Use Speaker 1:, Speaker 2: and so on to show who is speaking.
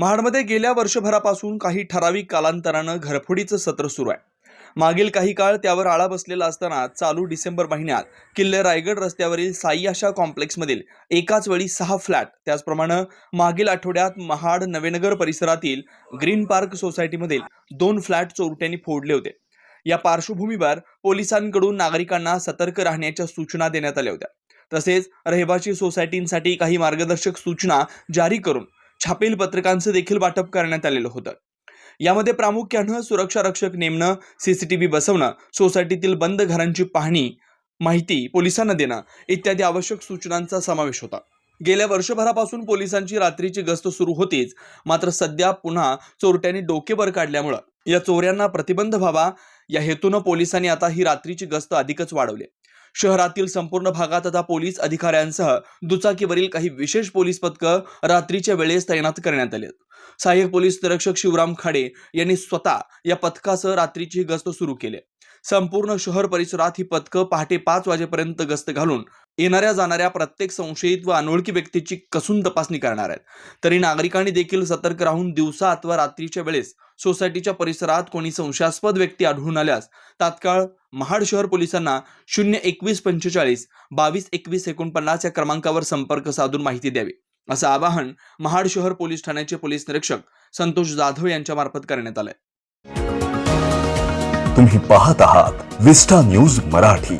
Speaker 1: महाडमध्ये गेल्या वर्षभरापासून काही ठराविक कालांतरानं घरफोडीचं सत्र सुरू आहे. मागील काही काळ त्यावर आळा बसलेला असताना चालू डिसेंबर महिन्यात किल्ले रायगड रस्त्यावरील साई आशा कॉम्प्लेक्समधील एकाच वेळी सहा फ्लॅट त्याचप्रमाणे मागील आठवड्यात महाड नवेनगर परिसरातील ग्रीन पार्क सोसायटीमधील दोन फ्लॅट चोरट्यांनी फोडले होते. या पार्श्वभूमीवर पोलिसांकडून नागरिकांना सतर्क राहण्याच्या सूचना देण्यात आल्या होत्या. तसेच रहिवासी सोसायटींसाठी काही मार्गदर्शक सूचना जारी करून छापील पत्रकांचं देखील वाटप करण्यात आलेलं होतं. यामध्ये प्रामुख्यानं सुरक्षा रक्षक नेमणं सीसीटीव्ही बसवणं सोसायटीतील बंद घरांची पाहणी माहिती पोलिसांना देणं इत्यादी आवश्यक सूचनांचा समावेश होता. गेल्या वर्षभरापासून पोलिसांची रात्रीची गस्त सुरू होतीच मात्र सध्या पुन्हा चोरट्यांनी डोके वर काढल्यामुळं या चोऱ्यांना प्रतिबंध व्हावा या हेतूनं पोलिसांनी आता ही रात्रीची गस्त अधिकच वाढवली. शहरातील संपूर्ण भागात आता पोलीस अधिकाऱ्यांसह दुचाकीवरील काही विशेष पोलीस पथकं रात्रीच्या वेळेस तैनात करण्यात आली सहाय्यक पोलीस निरीक्षक शिवराम खाडे यांनी स्वतः या पथकासह रात्रीची गस्त सुरू केली संपूर्ण शहर परिसरात ही पथकं पहाटे पाच वाजेपर्यंत गस्त घालून येणाऱ्या जाणाऱ्या प्रत्येक संशयित व अनोळखी व्यक्तीची कसून तपासणी करणार आहेत. तरी नागरिकांनी देखील सतर्क राहून दिवसा अथवा रात्रीच्या वेळेस सोसायटीच्या परिसरात कोणी संशयास्पद व्यक्ती आढळून आल्यास तात्काळ महाड शहर पोलिसांना शून्य एकवीस पंचेचाळीस बावीस एकवीस एकोणपन्नास या क्रमांकावर संपर्क साधून माहिती द्यावी. असं आवाहन महाड शहर पोलीस ठाण्याचे पोलीस निरीक्षक संतोष जाधव यांच्या मार्फत करण्यात आलंय.
Speaker 2: तुम्ही पाहत आहात विस्टा न्यूज मराठी.